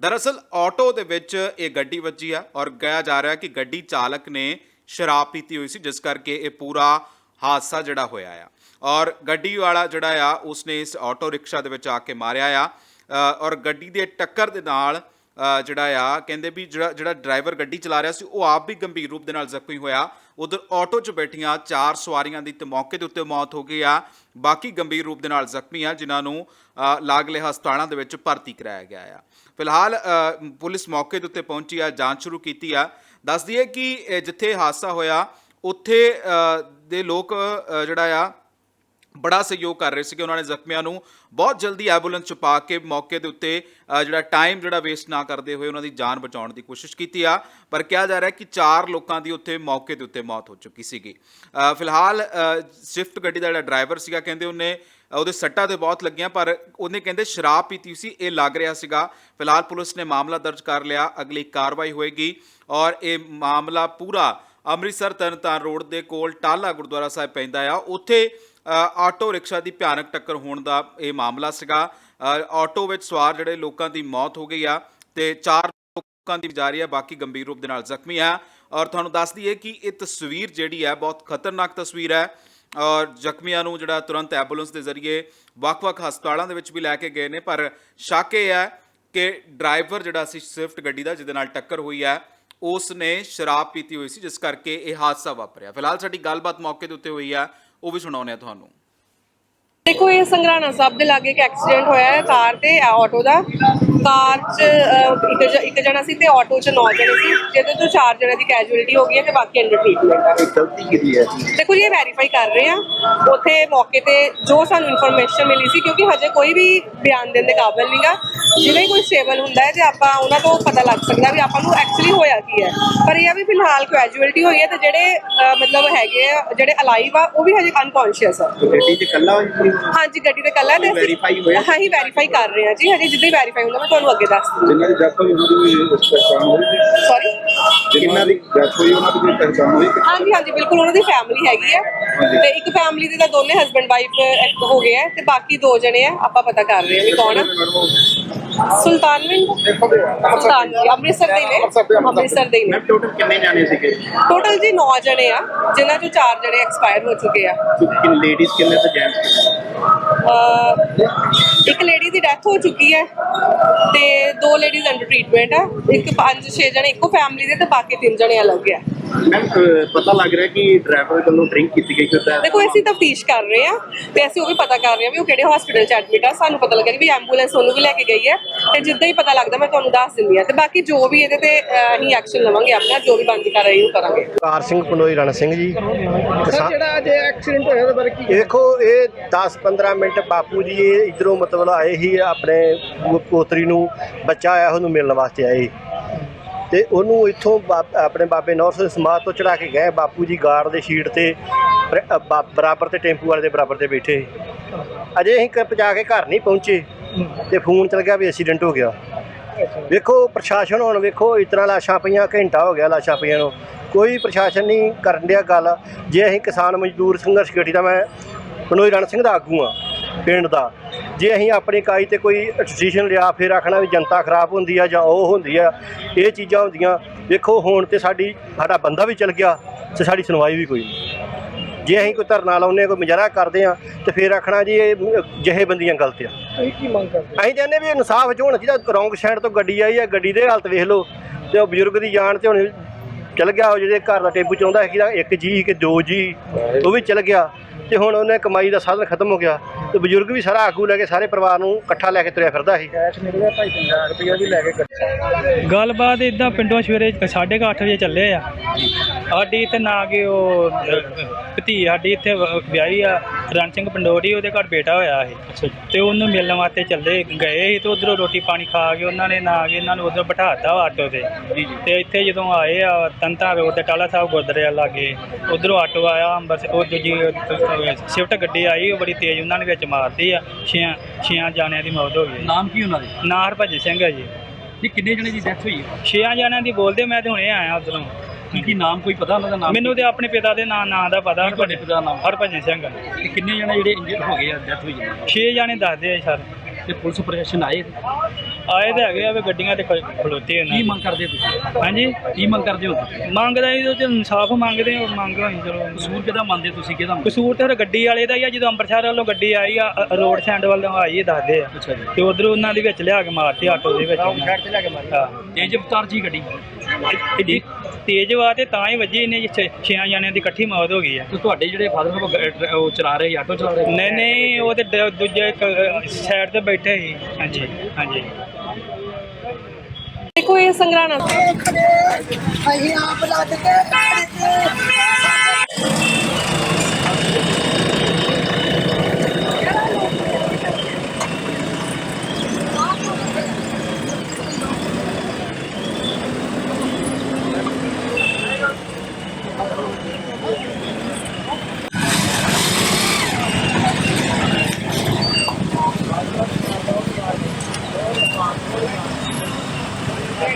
ਦਰਅਸਲ, ਆਟੋ ਦੇ ਵਿੱਚ ਇਹ ਗੱਡੀ ਵੱਜੀ ਆ ਔਰ ਕਿਹਾ ਜਾ ਰਿਹਾ ਕਿ ਗੱਡੀ ਚਾਲਕ ਨੇ ਸ਼ਰਾਬ ਪੀਤੀ ਹੋਈ ਸੀ, ਜਿਸ ਕਰਕੇ ਇਹ ਪੂਰਾ ਹਾਦਸਾ ਜਿਹੜਾ ਹੋਇਆ ਆ। ਔਰ ਗੱਡੀ ਵਾਲਾ ਜਿਹੜਾ ਆ, ਉਸਨੇ ਇਸ ਆਟੋ ਰਿਕਸ਼ਾ ਦੇ ਵਿੱਚ ਆ ਕੇ ਮਾਰਿਆ ਆ। ਔਰ ਗੱਡੀ ਦੇ ਟੱਕਰ ਦੇ ਨਾਲ ਜਿਹੜਾ ਆ, ਕਹਿੰਦੇ ਵੀ ਜਿਹੜਾ ਜਿਹੜਾ ਡਰਾਈਵਰ ਗੱਡੀ ਚਲਾ ਰਿਹਾ ਸੀ, ਉਹ ਆਪ ਵੀ ਗੰਭੀਰ ਰੂਪ ਦੇ ਨਾਲ ਜ਼ਖਮੀ ਹੋਇਆ। ਉਧਰ ਆਟੋ 'ਚ ਬੈਠੀਆਂ ਚਾਰ ਸਵਾਰੀਆਂ ਦੀ ਤੇ ਮੌਕੇ ਦੇ ਉੱਤੇ ਮੌਤ ਹੋ ਗਈ ਆ। ਬਾਕੀ ਗੰਭੀਰ ਰੂਪ ਦੇ ਨਾਲ ਜ਼ਖਮੀ ਆ, ਜਿਨ੍ਹਾਂ ਨੂੰ ਲਾਗਲੇ ਹਸਪਤਾਲਾਂ ਦੇ ਵਿੱਚ ਭਰਤੀ ਕਰਾਇਆ ਗਿਆ ਆ। ਫਿਲਹਾਲ ਪੁਲਿਸ ਮੌਕੇ ਦੇ ਉੱਤੇ ਪਹੁੰਚੀ ਆ, ਜਾਂਚ ਸ਼ੁਰੂ ਕੀਤੀ ਆ। ਦੱਸ ਦਈਏ ਕਿ ਜਿੱਥੇ ਹਾਦਸਾ ਹੋਇਆ, ਉੱਥੇ ਦੇ ਲੋਕ ਜਿਹੜਾ ਆ ਬੜਾ ਸਹਿਯੋਗ ਕਰ ਰਹੇ ਸੀਗੇ ਉਹਨਾਂ ਨੇ ਜ਼ਖਮੀਆਂ ਨੂੰ। ਬਹੁਤ ਜਲਦੀ ਐਂਬੂਲੈਂਸ ਚ ਪਾ ਕੇ ਮੌਕੇ ਦੇ ਉੱਤੇ ਅ, ਜਿਹੜਾ ਟਾਈਮ ਜਿਹੜਾ ਵੇਸਟ ਨਾ ਕਰਦੇ ਹੋਏ ਉਹਨਾਂ ਦੀ ਜਾਨ ਬਚਾਉਣ ਦੀ ਕੋਸ਼ਿਸ਼ ਕੀਤੀ ਆ। ਪਰ ਕਿਹਾ ਜਾ ਰਿਹਾ ਕਿ ਚਾਰ ਲੋਕਾਂ ਦੀ ਉੱਥੇ ਮੌਕੇ ਦੇ ਉੱਤੇ ਮੌਤ ਹੋ ਚੁੱਕੀ ਸੀਗੀ। ਅ, ਫਿਲਹਾਲ ਅ, ਸਵਿਫਟ ਗੱਡੀ ਦਾ ਜਿਹੜਾ ਡਰਾਈਵਰ ਸੀਗਾ ਕਹਿੰਦੇ ਉਹਨੇ ਉਹਦੇ ਸੱਟਾਂ ਤੇ ਬਹੁਤ ਲੱਗੀਆਂ ਪਰ ਉਹਨੇ ਕਹਿੰਦੇ ਸ਼ਰਾਬ ਪੀਤੀ ਸੀ ਇਹ ਲੱਗ ਰਿਹਾ ਸੀਗਾ। ਫਿਲਹਾਲ ਪੁਲਿਸ ਨੇ ਮਾਮਲਾ ਦਰਜ ਕਰ ਲਿਆ ਅਗਲੀ ਕਾਰਵਾਈ ਹੋਏਗੀ ਔਰ ਇਹ ਮਾਮਲਾ ਪੂਰਾ ਅੰਮ੍ਰਿਤਸਰ ਤਰਨਤਾਰਨ ਰੋਡ ਦੇ ਕੋਲ ਟਾਲਾ ਗੁਰਦੁਆਰਾ ਸਾਹਿਬ ਪੈਂਦਾ ਆ। ਉੱਥੇ ਆਟੋ ਰਿਕਸ਼ਾ ਦੀ ਭਿਆਨਕ ਟੱਕਰ ਹੋਣ ਦਾ ਇਹ ਮਾਮਲਾ ਸੀਗਾ। ਆਟੋ ਵਿੱਚ ਸਵਾਰ ਜਿਹੜੇ ਲੋਕਾਂ ਦੀ ਮੌਤ ਹੋ ਗਈ ਆ ਤੇ ਚਾਰ ਲੋਕਾਂ ਦੀ ਜਾ ਰਹੀ ਹੈ ਬਾਕੀ ਗੰਭੀਰ ਰੂਪ ਦੇ ਨਾਲ ਜ਼ਖਮੀ ਆ। ਔਰ ਤੁਹਾਨੂੰ ਦੱਸ ਦਈਏ ਕਿ ਇਹ ਤਸਵੀਰ ਜਿਹੜੀ ਹੈ ਬਹੁਤ ਖਤਰਨਾਕ ਤਸਵੀਰ ਹੈ ਔਰ ਜ਼ਖਮੀਆਂ ਨੂੰ ਜਿਹੜਾ ਤੁਰੰਤ ਐਂਬੂਲੈਂਸ ਦੇ ਜ਼ਰੀਏ ਵੱਖ-ਵੱਖ ਹਸਪਤਾਲਾਂ ਦੇ ਵਿੱਚ ਵੀ ਲੈ ਕੇ ਗਏ ਨੇ, ਪਰ ਸ਼ੱਕ ਇਹ ਹੈ ਕਿ ਡਰਾਈਵਰ ਜਿਹੜਾ ਸੀ, ਸਵਿਫਟ ਗੱਡੀ ਦਾ, ਜਿਹਦੇ ਨਾਲ ਟੱਕਰ ਹੋਈ ਹੈ ਉਸ ਨੇ ਸ਼ਰਾਬ ਪੀਤੀ ਹੋਈ ਸੀ, ਜਿਸ ਕਰਕੇ ਇਹ ਹਾਦਸਾ ਵਾਪਰਿਆ। ਫਿਲਹਾਲ ਸਾਡੀ ਗੱਲਬਾਤ ਮੌਕੇ ਦੇ ਉੱਤੇ ਹੋਈ ਆ। ਉਹ ਵੀ ਸੁਣਾਉਂਦੇ ਆ ਤੁਹਾਨੂੰ। ਦੇਖੋ ਇਹ ਸੰਗਰਾਣਾ ਸਾਹਿਬ ਦੇ ਲਾਗੇ ਇੱਕ ਐਕਸੀਡੈਂਟ ਹੋਇਆ ਹੈ ਕਾਰ ਤੇ ਆਟੋ ਦਾ। ਕਾਰ 'ਚ ਇੱਕ ਜ- ਇੱਕ ਜਣਾ ਸੀ ਤੇ ਆਟੋ 'ਚ ਨੌ ਜਣੇ ਸੀ ਜਿਹਦੇ ਤੋਂ ਚਾਰ ਜਣੇ ਦੀ ਕੈਜੂਅਲਟੀ ਹੋ ਗਈ ਹੈ ਤੇ ਬਾਕੀ ਅੰਡਰ ਟ੍ਰੀਟਮੈਂਟ ਹੈ। ਇਹ ਗਲਤੀ ਕਿਹਦੀ ਹੈ? ਦੇਖੋ ਜੀ ਇਹ ਵੈਰੀਫਾਈ ਕਰ ਰਹੇ ਆ ਉਥੇ ਮੌਕੇ ਤੇ ਜੋ ਸਾਨੂੰ ਇਨਫੋਰਮੇਸ਼ਨ ਮਿਲੀ ਸੀ ਕਿਉਂਕਿ ਹਜੇ ਕੋਈ ਵੀ ਬਿਆਨ ਦੇਣ ਦੇ ਕਾਬਿਲ ਨਹੀਂਗਾ ਜਿਵੇਂ ਹੀ ਕੋਈ ਸਟੇਬਲ ਹੁੰਦਾ ਹੈ ਤੇ ਆਪਾਂ ਉਹਨਾਂ ਤੋਂ ਪਤਾ ਲੱਗ ਸਕਦਾ ਵੀ ਆਪਾਂ ਨੂੰ ਐਕਚੁਅਲੀ ਹੋਇਆ ਕੀ ਹੈ। ਪਰ ਇਹ ਆ ਵੀ ਫਿਲਹਾਲ ਕੈਜੂਅਲਟੀ ਹੋਈ ਹੈ ਤੇ ਜਿਹੜੇ ਅਹ, ਮਤਲਬ ਹੈਗੇ ਆ ਜਿਹੜੇ ਅਲਾਈਵ ਆ ਉਹ ਵੀ ਹਜੇ ਅਨਕੌਂਸ਼ੀਅਸ ਆ। ਗੱਡੀ 'ਚ ਕੱਲਾ ਹੋਈ ਹਾਂਜੀ ਗੱਡੀ ਤੇ ਕੱਲਾ ਤੇ ਹੋਇਆ? ਹਾਂ ਹੀ ਵੈਰੀਫਾਈ ਕਰ ਰਹੇ ਹਾਂ ਜੀ। ਹਜੇ ਜਿੱਦਾਂ ਹੀ ਵੈਰੀਫਾਈ ਹੁੰਦਾ ਮੈਂ ਤੁਹਾਨੂੰ ਅੱਗੇ ਦੱਸ ਜਿਨ੍ਹਾਂ ਦੀ ਡੈਥ ਹੋਈ ਉਹਨਾਂ ਦੀ ਕੋਈ ਪਛਾਣ ਹੋਈ? ਸੌਰੀ ਜਿਨ੍ਹਾਂ ਦੀ ਡੈਥ ਹੋਈ ਉਹਨਾਂ ਦੀ ਕੋਈ ਪਛਾਣ ਹੋਈ? ਹਾਂਜੀ ਹਾਂਜੀ ਬਿਲਕੁਲ ਉਹਨਾਂ ਦੀ ਫੈਮਿਲੀ ਹੈਗੀ ਹੈ। ਤੇ ਇੱਕ ਫੈਮਿਲੀ ਦੇ ਤਾਂ ਦੋਨੇ ਹਸਬੰਡ ਵਾਈਫ ਹੋ ਗਏ ਆ ਤੇ ਬਾਕੀ ਦੋ ਜਣੇ ਆ। ਆਪਾਂ ਪਤਾ ਕਰ ਰਹੇ ਹਾਂ ਵੀ ਕੌਣ ਆ। ਸੁਲਤਾਨਵਿੰਦ ਸੁਲਤਾਨ ਅੰਮ੍ਰਿਤਸਰ ਦੇ ਹੀ ਨੇ। ਅੰਮ੍ਰਿਤਸਰ ਦੇ ਹੀ ਨੇ। ਮੈਂ ਟੋਟਲ ਕਿੰਨੇ ਜਾਣੇ ਸੀਗੇ? ਟੋਟਲ ਜੀ 9 ਜਣੇ ਆ ਜਿਨ੍ਹਾਂ ਚੋਂ 4 ਜਣੇ ਐਕਸਪਾਇਰ ਹੋ ਚੁੱਕੇ ਆ। ਲੇਡੀਜ਼ ਕਿੰਨੇ ਤੇ ਜੈਂਟਸ ਇੱਕ ਲੇਡੀ ਦੀ ਡੈਥ ਹੋ ਚੁੱਕੀ ਹੈ ਤੇ ਦੋ ਲੇਡੀਜ਼ ਅੰਡਰ ਟ੍ਰੀਟਮੈਂਟ ਆ। ਇੱਕ ਪੰਜ ਛੇ ਜਣੇ ਇੱਕੋ ਫੈਮਿਲੀ ਦੇ ਤੇ ਬਾਕੀ ਤਿੰਨ ਜਣੇ ਅਲੱਗ ਆ। ਮੈਮ ਪਤਾ ਲੱਗ ਰਿਹਾ ਕਿ ਡਰਾਈਵਰ ਵੱਲੋਂ ਡਰਿੰਕ ਕੀਤੀ ਗਈ ਹੁੰਦਾ ਦੇਖੋ ਅਸੀਂ ਤਫਤੀਸ਼ ਕਰ ਰਹੇ ਆ ਤੇ ਅਸੀਂ ਉਹ ਵੀ ਪਤਾ ਕਰ ਰਹੇ ਆ ਵੀ ਉਹ ਕਿਹੜੇ ਹਸਪੀਟਲ ਚ ਐਡਮਿਟ ਆ। ਸਾਨੂੰ ਪਤਾ ਲੱਗਿਆ ਵੀ ਐਂਬੂਲੈਂਸ ਉਹਨੂੰ ਵੀ ਲੈ ਕੇ ਗਈ ਹੈ। ਤੇ ਜਿੱਦਾਂ ਹੀ ਪਤਾ ਲੱਗਦਾ ਮੈਂ ਤੁਹਾਨੂੰ ਦੱਸ ਦਿੰਦੀ ਆ ਤੇ ਬਾਕੀ ਜੋ ਵੀ ਇਹਦੇ ਤੇ ਅਹ, ਅਸੀਂ ਐਕਸ਼ਨ ਲਵਾਂਗੇ ਆਪਣਾ ਜੋ ਵੀ ਬਣਦੀ ਕਰ ਰਹੀ ਉਹ ਕਰਾਂਗੇ। ਕਾਰ ਸਿੰਘ ਪੰਡੋਈ ਰਣ ਸਿੰਘ ਜੀ। ਕਿਸਾਨ- ਜਿਹੜਾ ਅੱਜ ਐਕਸੀਡੈਂਟ ਹੋਇਆ ਉਹਦੇ ਬਾਰੇ ਕੀ ਦੇਖੋ ਇਹ 10-15 ਮਿੰਟ ਬਾਪੂ ਜੀ ਇਹ ਇਧਰੋਂ ਮਤਲਬ ਆਏ ਹੀ ਆਪਣੇ ਪੋ- ਪੋਤਰੀ ਨੂੰ ਬੱਚਾ ਆਇਆ ਉਹਨੂੰ ਮਿਲਣ ਵਾਸਤੇ ਆਏ ਤੇ ਉਹਨੂੰ ਇੱਥੋਂ ਬਾ- ਆਪਣੇ ਬਾਬੇ ਨੌਰ ਸਿੰਘ ਸਮਾਧ ਤੋਂ ਚੜਾ ਕੇ ਗਏ ਬਾਪੂ ਜੀ ਗਾਰਡ ਦੇ ਸ਼ੀਟ ਤੇ ਬਰ- ਅ, ਬਾ- ਬਰਾਬਰ ਤੇ ਟੈਂਪੂ ਵਾਲੇ ਦੇ ਬਰਾਬਰ ਤੇ ਬੈਠੇ ਅਜੇ ਅਸੀਂ ਕ- ਜਾ ਕੇ ਘਰ ਨਹੀਂ ਪਹੁੰਚੇ। ਤੇ ਫੋਨ ਚਲ ਗਿਆ ਵੀ ਐਕਸੀਡੈਂਟ ਹੋ ਗਿਆ। ਵੇਖੋ, ਪ੍ਰਸ਼ਾਸਨ ਹੁਣ ਵੇਖੋ, ਇਤਨਾ ਲਾਸ਼ਾਂ ਪਈਆਂ, ਘੰਟਾ ਹੋ ਗਿਆ ਲਾਸ਼ਾਂ ਪਈਆਂ ਨੂੰ। ਕੋਈ ਪ੍ਰਸ਼ਾਸਨ ਨਹੀਂ ਕਰਨ ਡਿਆ ਗੱਲ। ਜੇ ਅਸੀਂ ਕਿਸਾਨ ਮਜ਼ਦੂਰ ਸੰਘਰਸ਼ ਕਮੇਟੀ ਦਾ ਮੈਂ ਪਨੋਈ ਰਣ ਸਿੰਘ ਦਾ ਆਗੂ ਆ ਪਿੰਡ ਦਾ। ਜੇ ਅਸੀਂ ਆਪਣੀ ਇਕਾਈ ਤੇ ਕੋਈ ਡਿਸੀਜਨ ਲਿਆ, ਫਿਰ ਆਖਣਾ ਵੀ ਜਨਤਾ ਖਰਾਬ ਹੁੰਦੀ ਆ ਜਾਂ ਉਹ ਹੁੰਦੀ ਆ, ਇਹ ਚੀਜ਼ਾਂ ਹੁੰਦੀਆਂ। ਵੇਖੋ, ਹੁਣ ਤੇ ਸਾਡੀ ਸਾਡਾ ਬੰਦਾ ਵੀ ਚਲ ਗਿਆ ਤੇ ਸਾਡੀ ਸੁਣਵਾਈ ਵੀ ਕੋਈ ਨਹੀਂ। ਜੇ ਅਸੀਂ ਕੋਈ ਧਰਨਾ ਲਾਉਂਦੇ ਕੋਈ ਮੁਜ਼ਾਹਰਾ ਕਰਦੇ ਆ ਤੇ ਫਿਰ ਆਖਣਾ ਜੀ ਇਹ ਜਿਹੇ ਬੰਦੀਆਂ ਗਲਤ ਆ। ਅਸੀਂ ਕੀ ਮੰਗ ਕਰਦੇ ਅਸੀਂ ਚਾਹੁੰਦੇ ਵੀ ਇਨਸਾਫ ਚ ਹੋਣਾ ਚਾਹੀਦਾ ਰੌਂਗ ਸਾਈਡ ਤੋਂ ਗੱਡੀ ਆਈ ਆ ਗੱਡੀ ਦੇ ਹਾਲਤ ਵੇਖ ਲਓ ਤੇ ਉਹ ਬਜ਼ੁਰਗ ਦੀ ਜਾਨ ਤੇ ਹੁਣ ਚਲ ਗਿਆ ਉਹ ਜਿਹੜੇ ਘਰ ਦਾ ਟੇਬੂ ਚਾਹੁੰਦਾ ਸੀ ਕਿ ਇੱਕ ਜੀ ਕਿ ਦੋ ਜੀ ਉਹ ਵੀ ਚਲ ਗਿਆ। ਤੇ ਹੁਣ ਉਹਨੇ ਕਮਾਈ ਦਾ ਸਾਧਨ ਖਤਮ ਹੋ ਗਿਆ ਤੇ ਬਜ਼ੁਰਗ ਵੀ ਸਾਰਾ ਆਗੂ ਲੈ ਕੇ ਸਾਰੇ ਪਰਿਵਾਰ ਨੂੰ ਇਕੱਠਾ ਲੈ ਕੇ ਤੁਰਿਆ ਫਿਰਦਾ ਸੀ। ਕੈਸ਼ ਨਿਕਲਿਆ 250 ਰੁਪਇਆ ਵੀ ਲੈ ਕੇ ਗੱਲਬਾਤ ਇਦਾਂ ਪਿੰਡੋਂ ਸਵੇਰੇ 8:30 ਵਜੇ ਚੱਲੇ ਆ। ਸਾਡੀ ਇੱਥੇ ਨਾ ਕਿ ਉਹ ਭਤੀ ਸਾਡੀ ਇੱਥੇ ਵਿਆਹੀ ਆ। ਰਣ ਸਿੰਘ ਪੰਡੋਰੀ ਉਹਦੇ ਘਰ ਬੇਟਾ ਹੋਇਆ ਸੀ ਤੇ ਉਹਨੂੰ ਮਿਲਣ ਵਾਸਤੇ ਚੱਲੇ ਗਏ ਸੀ ਤੇ ਉਧਰੋਂ ਰੋਟੀ ਪਾਣੀ ਖਾ ਕੇ ਉਹਨਾਂ ਨੇ ਨਾ ਕਿ ਇਹਨਾਂ ਨੂੰ ਉਧਰ ਬਿਠਾਤਾ ਆਟੋ ਤੇ। ਤੇ ਇੱਥੇ ਜਦੋਂ ਆਏ ਆ ਤੰਤਾ ਰੋਡ ਤੇ ਟਾਲਾ ਸਾਹਿਬ ਗੁਰਦੁਆਰੇ ਲਾਗੇ ਉਧਰੋਂ ਆਟੋ ਆਇਆ ਅੰਬਰਸਰ ਉਹ ਦੂਜੀ ਸ਼ਿਫਟ ਗੱਡੀ ਆਈ ਉਹ ਬੜੀ ਤੇਜ਼ ਉਹਨਾਂ ਨੇ ਵਿੱਚ ਮਾਰਤੀ ਆ ਛਿਆਂ ਛਿਆਂ ਜਾਣਿਆਂ ਦੀ ਮੌਤ ਹੋ ਗਈ। ਨਾਮ ਕੀ ਉਹਨਾਂ ਦੇ? ਨਾਂ ਹਰਭਜਨ ਸਿੰਘ ਆ ਜੀ। ਇਹ ਕਿੰਨੇ ਜਣੇ ਦੀ ਡੈਥ ਹੋਈ? ਹੈ ਛੇਆਂ ਜਣਿਆਂ ਦੀ ਬੋਲਦੇ ਮੈਂ ਤੇ ਹੁਣੇ ਆਇਆ ਉਧਰੋਂ। ਕੀ ਕੀ ਨਾਮ ਕੋਈ ਪਤਾ ਉਹਨਾਂ ਦਾ ਨਾਮ? ਮੈਨੂੰ ਤੇ ਆਪਣੇ ਪਿਤਾ ਦੇ ਨਾਂ ਨਾਂ ਦਾ ਪਤਾ। ਤੁਹਾਡੇ ਪਿਤਾ ਦਾ ਨਾਮ? ਹਰਭਜਨ ਸਿੰਘ ਤੇ ਕਿੰਨੇ ਜਣੇ ਜਿਹੜੇ ਇੰਜਰਡ ਹੋ ਗਏ ਆ ਡੈਥ ਹੋਈ ਹੈ ਛੇ ਜਣੇ ਦੱਸਦੇ ਆ ਸਰ। ਤੇ ਪੁਲਿਸ ਪ੍ਰਸ਼ਾਸਨ ਆਏ? ਆਏ ਤੇ ਹੈਗੇ ਆ ਵੀ ਗੱਡੀਆਂ ਤੇ ਖ- ਖਲੋਤੇ ਉਹਨਾਂ ਕੀ। ਮੰਗ ਕਰਦੇ ਤੁਸੀਂ? ਹਾਂਜੀ? ਕੀ ਮੰਗ ਕਰਦੇ ਹੋ ਤੁਸੀਂ? ਮੰਗਦਾ ਇਹ ਤੇ ਇਨਸਾਫ ਮੰਗਦੇ ਆ ਮੰਗ ਹੋਈ ਚਲੋ। ਕਸੂਰ ਕਿਹਦਾ ਮੰਨਦੇ ਤੁਸੀਂ? ਕਿਹਦਾ ਮੰਨਦੇ? ਕਸੂਰ ਤੇ ਫਿਰ ਗੱਡੀ ਵਾਲੇ ਦਾ ਹੀ ਆ ਜਦੋਂ ਅੰਮ੍ਰਿਤਸਰ ਵੱਲੋਂ ਗੱਡੀ ਆਈ ਆ ਅ- ਰੋਡ ਸੈਂਡ ਵੱਲੋਂ ਆਈ ਇਹ ਦੱਸਦੇ ਆ। ਅੱਛਾ ਜੀ। ਤੇ ਉਧਰ ਉਹਨਾਂ ਦੇ ਵਿੱਚ ਲਿਆ ਕੇ ਮਾਰਤੀ ਆਟੋ ਦੇ ਵਿੱਚ ਤੇ ਮਾਰੀ ਤੇਜ ਰਫ਼ਤਾਰ ਜੀ ਗੱਡੀ? ਹਾਂ ਤੇਜ਼ ਵਾ ਤੇ ਤਾਂ ਹੀ ਵੱਜੀ ਇਹਨੇ ਛੇ ਛੇਆਂ ਜਾਣਿਆਂ ਦੀ ਇਕੱਠੀ ਮੌਤ ਹੋ ਗਈ ਆ। ਤੇ ਤੁਹਾਡੇ ਜਿਹੜੇ ਫਾਦਰ ਉਹ ਚਲਾ ਰਹੇ ਆਟੋ ਚਲਾ ਰਹੇ ਨਹੀਂ ਨਹੀਂ ਉਹ ਤੇ ਡ- ਦੂਜੇ ਸਾਈਡ ਤੇ ਬੈਠੇ ਸੀ। ਹਾਂਜੀ ਹਾਂਜੀ। ਦੇਖੋ ਇਹ ਸੰਗਰਾਣਾ ਅਸੀਂ ਆਪ ਲੱਗ ਕੇ